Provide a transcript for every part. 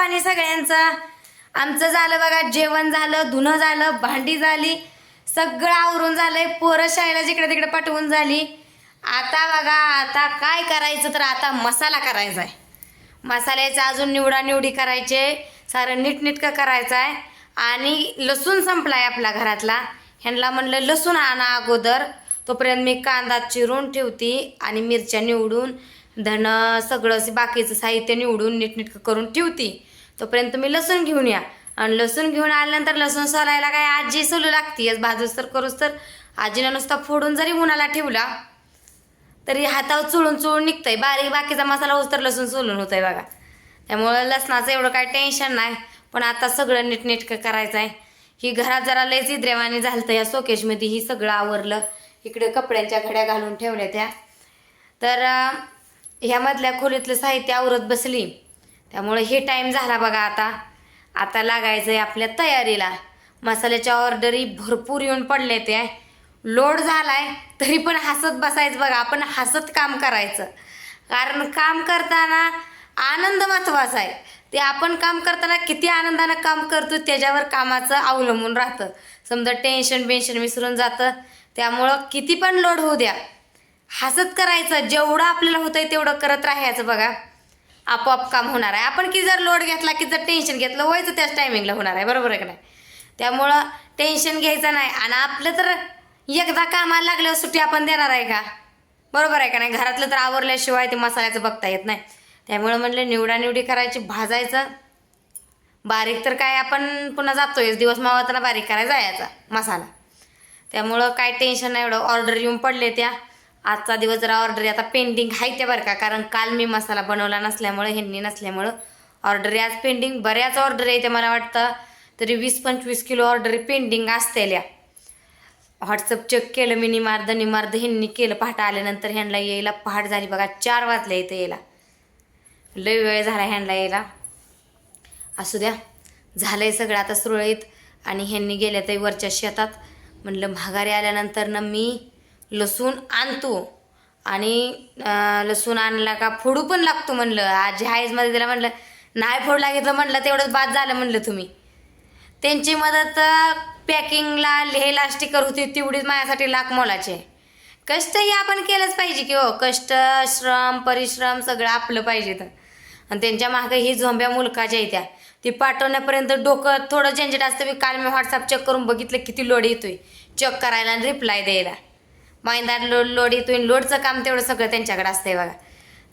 पाणी सगळ्यांचं. आमचं झालं बघा जेवण झालं धुणं झालं भांडी झाली सगळं आवरून झालंय. पोरं शाळेला जिकडे तिकडे पाठवून झाली. आता बघा आता काय करायचं तर आता मसाला करायचा आहे. मसाल्याचं अजून निवडा निवडी करायचे सारं नीटनीटकं करायचं आहे. आणि लसूण संपलाय आपल्या घरातला. ह्यांना म्हणलं लसूण आणा अगोदर. तोपर्यंत मी कांदा चिरून ठेवते आणि मिरच्या निवडून धन सगळं असं बाकीचं साहित्य निवडून नीटनीटकं करून ठेवते. तोपर्यंत तुम्ही लसूण घेऊन या. आणि लसूण घेऊन आल्यानंतर लसूण सोलायला काय आजी सोलू लागते. भाजूस तर करूस तर आजीनं नुसता फोडून जरी उन्हाला ठेवला तरी हातावर चुळून चुळून निघतंय. बारीक बाकीचा मसाला होस लसूण सोलून होतंय बघा. त्यामुळं लसणाचं एवढं काय टेन्शन नाही. पण आता सगळं नीटनेटकं करायचं आहे ही घरात जरा लयच इद्रेवानी झालं या शोकेशमध्ये ही सगळं आवरलं. इकडे कपड्यांच्या घड्या घालून ठेवल्या त्या. तर ह्यामधल्या खोलीतलं साहित्य आवरत बसली. त्यामुळे हे टाईम झाला बघा आता. आता लागायचं आहे आपल्या तयारीला. मसाल्याच्या ऑर्डरी भरपूर येऊन पडले ते लोड झालाय तरी पण हसत बसायचं बघा. आपण हसत काम करायचं. कारण काम करताना आनंद महत्त्वाचा आहे. ते आपण काम करताना किती आनंदानं काम करतो त्याच्यावर कामाचं अवलंबून राहतं. समजा टेन्शन बेन्शन विसरून जातं. त्यामुळं किती पण लोड होऊ द्या. हसत करायचं जेवढं आपल्याला होतंय तेवढं करत राहायचं बघा. आपोआप काम होणार आहे. आपण की जर लोड घेतला की जर टेन्शन घेतलं व्हायचं त्याच टायमिंगला होणार आहे. बरोबर आहे का नाही? त्यामुळं टेन्शन घ्यायचं नाही. आणि आपलं तर एकदा कामाला लागल्यावर सुट्टी आपण देणार आहे का? बरोबर आहे का नाही? घरातलं तर आवरल्याशिवाय ते मसाल्याचं बघता येत नाही. त्यामुळं म्हणलं निवडानिवडी करायची भाजायचं. बारीक तर काय आपण पुन्हा जातोय दिवस मावताना बारीक करायला जायचा मसाला. त्यामुळं काय टेन्शन नाही एवढं. ऑर्डर येऊन पडले त्या. आजचा दिवस जरा ऑर्डर आता पेंडिंग आहे त्या बरं का कारण काल मी मसाला बनवला नसल्यामुळं ह्यांनी नसल्यामुळं ऑर्डर आज पेंडिंग बऱ्याच ऑर्डर आहे ते मला वाटतं. तरी वीस पंचवीस किलो ऑर्डर पेंडिंग असतेल्या. व्हॉट्सअप चेक केलं मी निमार्द निमार्द ह्यांनी केलं. पहाट आल्यानंतर ह्यांना यायला पहाट झाली बघा चार वाजले इथं यायला. लय वेळ झाला ह्यांना यायला. असू द्या झालंय सगळं आता सुरळीत. आणि ह्यांनी गेल्या तरी वरच्या शेतात. म्हणलं माघारी आल्यानंतर ना मी लसूण आणतो. आणि लसूण आणला का फोडू पण लागतो म्हणलं. आजी हायजमध्ये त्याला म्हणलं नाही फोडला घेतलं म्हणलं तेवढंच बाद झालं म्हणलं तुम्ही. त्यांची मदत पॅकिंगला लिहायला स्टिकर होती तेवढीच माझ्यासाठी लाख मोलाचे. कष्टही आपण केलंच पाहिजे की हो. कष्ट श्रम परिश्रम सगळं आपलं पाहिजे तर. आणि त्यांच्या मागं ही झोंब्या मुलकाच्या येत्या. त्या ती पाठवण्यापर्यंत डोकं थोडं झंझट असतं. मी काल मी व्हॉट्सअप चेक करून बघितलं किती लोड येतोय. चेक करायला आणि रिप्लाय द्यायला. माहिंदार लोड लोड इथून लोडचं काम तेवढं सगळं त्यांच्याकडे असतंय बघा.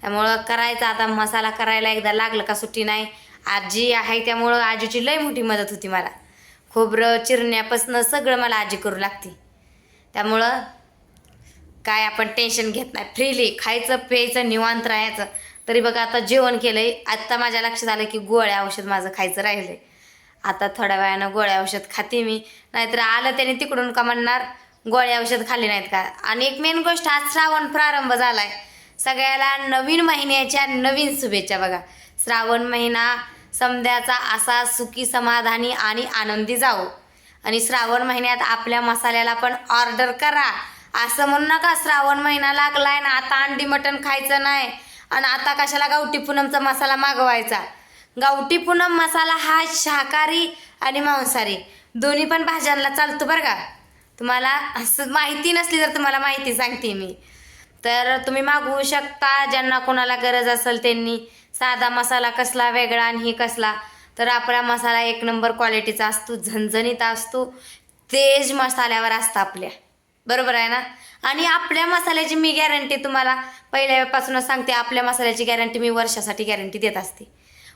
त्यामुळं करायचं आता मसाला करायला एकदा लागलं का सुट्टी नाही. आजी आहे त्यामुळं आजीची लय मोठी मदत होती मला. खोबरं चिरण्यापासनं सगळं मला आजी करू लागते. त्यामुळं काय आपण टेन्शन घेत नाही. फ्रीली खायचं प्यायचं निवांत राहायचं. तरी बघा आता जेवण केलं आहे आत्ता माझ्या लक्षात आलं की गोळ्या औषध माझं खायचं राहिलं आहे आता थोड्या वेळानं गोळ्या औषध खाते मी. नाहीतर आलं त्याने तिकडून का म्हणणार गोळ्या औषध खाल्ली नाहीत का? आणि एक मेन गोष्ट आज श्रावण प्रारंभ झालाय. सगळ्याला नवीन महिन्याच्या नवीन शुभेच्छा बघा. श्रावण महिना समध्याचा असा सुखी समाधानी आणि आनंदी जावो. आणि श्रावण महिन्यात आपल्या मसाल्याला पण ऑर्डर करा. असं म्हणू नका श्रावण महिना लागलाय ना आता अंडी मटण खायचं नाही. आणि आता कशाला गावठी पूनमचा मसाला मागवायचा? गावठी पूनम मसाला हा शाकाहारी आणि मांसाहारी. दोन्ही पण भाज्यांना चालतो बरं का? तुम्हाला असं माहिती नसली तर तुम्हाला माहिती सांगते मी. तर तुम्ही मागवू शकता ज्यांना कोणाला गरज असेल त्यांनी. साधा मसाला कसला वेगळा आणि ही कसला. तर आपला मसाला एक नंबर क्वालिटीचा असतो झणझणीत असतो. तेज मसाल्यावर असतं आपल्या. बरोबर आहे ना? आणि आपल्या मसाल्याची मी गॅरंटी तुम्हाला पहिल्यापासूनच सांगते आपल्या मसाल्याची गॅरंटी मी वर्षासाठी गॅरंटी देत असते.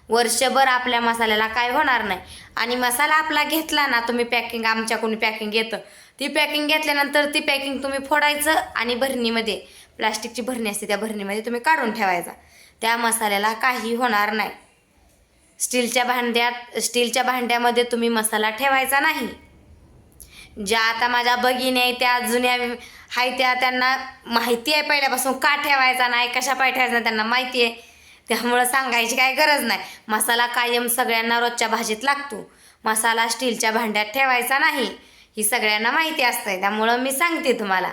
वर्षभर आपल्या मसाल्याला काय होणार नाही. आणि मसाला आपला घेतला ना तुम्ही पॅकिंग आमच्या कोणी पॅकिंग येतं. ती पॅकिंग घेतल्यानंतर ती पॅकिंग तुम्ही फोडायचं आणि भरणीमध्ये प्लास्टिकची भरणी असते त्या भरणीमध्ये तुम्ही काढून ठेवायचा. त्या मसाल्याला काही होणार नाही. स्टीलच्या भांड्यात स्टीलच्या भांड्यामध्ये तुम्ही मसाला ठेवायचा नाही. ज्या आता माझ्या भगिनी आहे त्या जुन्या आहे त्या त्यांना माहिती आहे पहिल्यापासून का ठेवायचा नाही कशा पाय ठेवायचा नाही त्यांना माहिती आहे. त्यामुळं सांगायची काय गरज नाही. मसाला कायम सगळ्यांना रोजच्या भाजीत लागतो. मसाला स्टीलच्या भांड्यात ठेवायचा नाही. ही सगळ्यांना माहिती असते त्यामुळं मी सांगते तुम्हाला.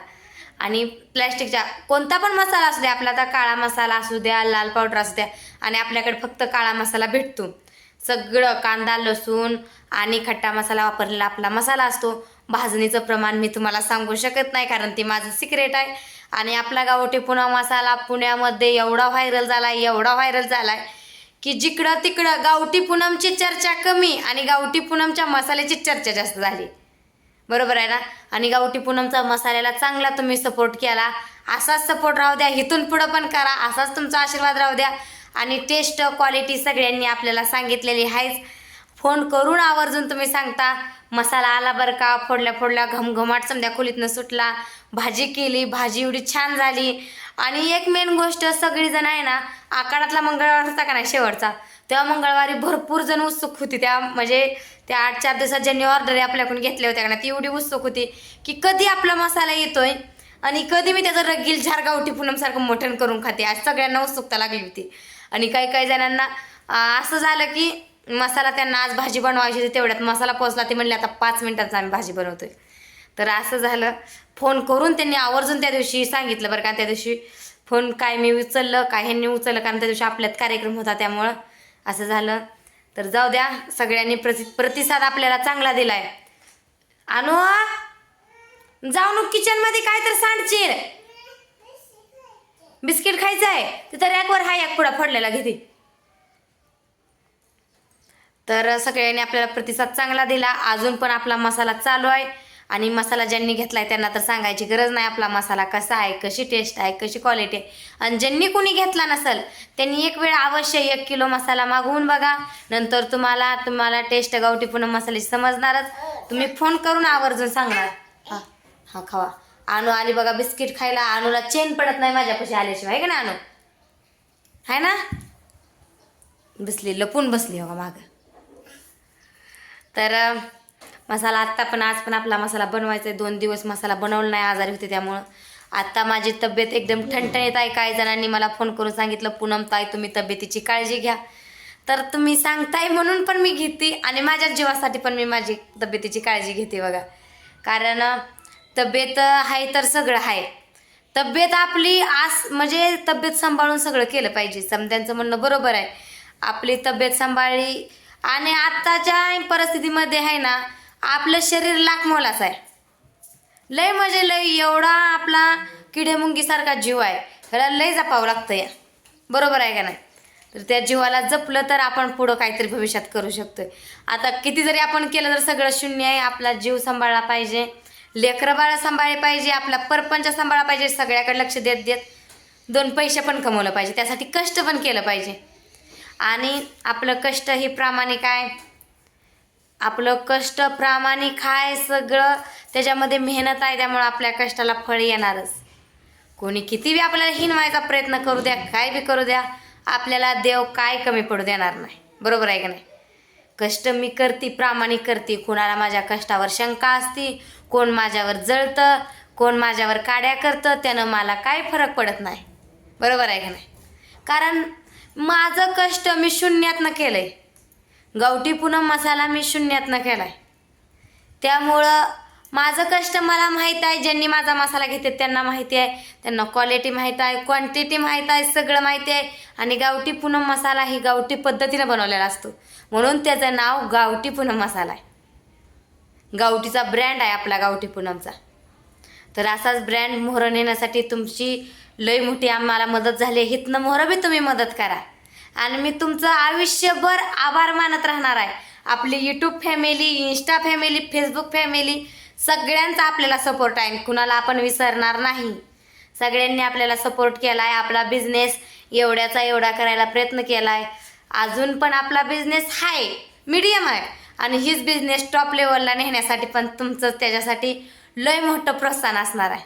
आणि प्लॅस्टिकच्या कोणता पण मसाला असू द्या आपला आता काळा मसाला असू द्या लाल पावडर असू द्या आणि आपल्याकडे फक्त काळा मसाला भेटतो. सगळं कांदा लसूण आणि खट्टा मसाला वापरलेला आपला मसाला असतो. भाजणीचं प्रमाण मी तुम्हाला सांगू शकत नाही कारण ते माझं सिक्रेट आहे. आणि आपला गावठी पुणा मसाला पुण्यामध्ये एवढा व्हायरल झाला आहे एवढा व्हायरल झाला आहे की जिकडं तिकडं गावठी पूनमची चर्चा कमी आणि गावठी पूनमच्या मसाल्याची चर्चा जास्त झाली. बरोबर आहे ना आणि गावठी पूनमचा मसाल्याला चांगला तुम्ही सपोर्ट केला. असाच सपोर्ट राहू द्या इथून पुढं पण करा. असाच तुमचा आशीर्वाद राहू द्या. आणि टेस्ट क्वालिटी सगळ्यांनी आपल्याला सांगितलेली आहेच. फोन करून आवर्जून तुम्ही सांगता मसाला आला बरं का? फोडल्या फोडल्या घमघमाट समजा खोलीतनं सुटला. भाजी केली भाजी एवढी छान झाली. आणि एक मेन गोष्ट सगळीजण आहे ना आकारातला मंगळवार होता का नाही शेवटचा? तेव्हा मंगळवारी भरपूर जण उत्सुक होती. त्या म्हणजे त्या आठ चार दिवसात ज्यांनी ऑर्डर आपल्याकडून घेतल्या होत्या का ती एवढी उत्सुक होती की कधी आपला मसाला येतोय आणि कधी मी त्याचं रगील झार गावठी पूनमसारखं मटण करून खाते आज सगळ्यांना उत्सुकता लागली होती. आणि काही काही जणांना असं झालं की मसाला त्यांना आज भाजी बनवायची होती तेवढ्यात मसाला पोचला ते म्हणले आता पाच मिनिटात आम्ही भाजी बनवतोय. तर असं झालं. फोन करून त्यांनी आवर्जून त्या दिवशी सांगितलं बरं का त्या दिवशी फोन काय मी उचललं काय ह्यांनी उचललं कारण त्या दिवशी आपल्यात कार्यक्रम होता त्यामुळं असं झालं. तर जाऊ द्या सगळ्यांनी प्रति प्रतिसाद आपल्याला चांगला दिलाय. अनु जाऊ किचनमध्ये काय तर सांडशील बिस्किट खायचं आहे तिथं रॅकवर हा एक पुडा फोडलेला घेते तर सगळ्यांनी आपल्याला प्रतिसाद चांगला दिला. अजून पण आपला मसाला चालू आहे. आणि मसाला ज्यांनी घेतला आहे त्यांना तर सांगायची गरज नाही आपला मसाला कसा आहे कशी टेस्ट आहे कशी क्वालिटी आहे. आणि ज्यांनी कुणी घेतला नसेल त्यांनी एक वेळ अवश्य एक किलो मसाला मागवून बघा. नंतर तुम्हाला तुम्हाला टेस्ट गावठी पुन्हा मसाल्याची समजणारच. तुम्ही फोन करून आवर्जून सांगणार. हां हां खावा. आणू आली बघा बिस्किट खायला. आणूला चेन पडत नाही माझ्यापाशी आल्याशिवाय आहे का ना आणू? आहे ना? बसली लपून बसली हो मागं. तर मसाला आत्ता पण आज पण आपला मसाला बनवायचा आहे दोन दिवस मसाला बनवला नाही आजारी होते त्यामुळं. आत्ता माझी तब्येत एकदम ठणठणीत आहे. काही जणांनी मला फोन करून सांगितलं पूनम ताई तुम्ही तब्येतीची काळजी घ्या. तर तुम्ही सांगताय म्हणून पण मी घेते आणि माझ्या जीवासाठी पण मी माझी तब्येतीची काळजी घेते बघा. कारण तब्येत आहे तर सगळं आहे. तब्येत आपली आस म्हणजे तब्येत सांभाळून सगळं केलं पाहिजे. समद्यांचं म्हणणं बरोबर आहे. आपली तब्येत सांभाळली आणि आत्ताच्या परिस्थितीमध्ये आहे ना आपलं शरीर लाख मोलाचं आहे. लय म्हणजे लय एवढा आपला किडेमुंगीसारखा जीव आहे. ह्याला लय जपावं लागतं या. बरोबर आहे का नाही? तर त्या जीवाला जपलं तर आपण पुढं काहीतरी भविष्यात करू शकतोय. आता किती जरी आपण केलं तर सगळं शून्य आहे. आपला जीव सांभाळला पाहिजे. लेकरं बाळा सांभाळले पाहिजे. आपला परपंच सांभाळला पाहिजे. सगळ्याकडे लक्ष देत देत दोन पैसे पण कमवलं पाहिजे. त्यासाठी कष्ट पण केलं पाहिजे. आणि आपलं कष्ट हे प्रामाणिक आहे. आपलं कष्ट प्रामाणिक आहे सगळं. त्याच्यामध्ये मेहनत आहे त्यामुळं आपल्या कष्टाला फळ येणारच. कोणी किती बी आपल्याला हिनवायचा प्रयत्न करू द्या काय बी करू द्या आपल्याला देव काय कमी पडू देणार नाही. बरोबर आहे का नाही? कष्ट मी करते प्रामाणिक करते. कोणाला माझ्या कष्टावर शंका असती कोण माझ्यावर जळतं कोण माझ्यावर काड्या करतं त्यानं मला काय फरक पडत नाही. बरोबर आहे का नाही? कारण माझं कष्ट मी शून्यातनं केलं आहे गावठी पुनम मसाला मी शून्यातनं केला आहे त्यामुळं माझं कष्ट मला माहीत आहे ज्यांनी माझा मसाला घेते त्यांना माहिती आहे. त्यांना क्वालिटी माहीत आहे क्वांटिटी माहीत आहे सगळं माहिती आहे. आणि गावठी पूनम मसाला ही गावठी पद्धतीनं बनवलेला असतो. म्हणून त्याचं नाव गावठी पूनम मसाला आहे. गावठीचा ब्रँड आहे आपला गावठी पूनमचा. तर असाच ब्रँड मोहरं नेण्यासाठी तुमची लय मोठी आम्हाला मदत झाली आहे. हितनं मोहरं बी तुम्ही मदत करा. आणि मी तुमचं आयुष्यभर आभार मानत राहणार आहे. आपली YouTube family Insta family Facebook family सगळ्यांचा आपल्याला सपोर्ट आहे. कुणाला आपण विसरणार नाही. सगळ्यांनी आपल्याला सपोर्ट केला आहे आपला बिझनेस एवढ्याचा एवढा करायला प्रयत्न केला आहे अजून पण आपला बिझनेस आहे मीडियम आहे. आणि हीच बिझनेस टॉप लेवलला नेण्यासाठी पण तुमचं त्याच्यासाठी लय मोठं प्रोत्साहन असणार आहे.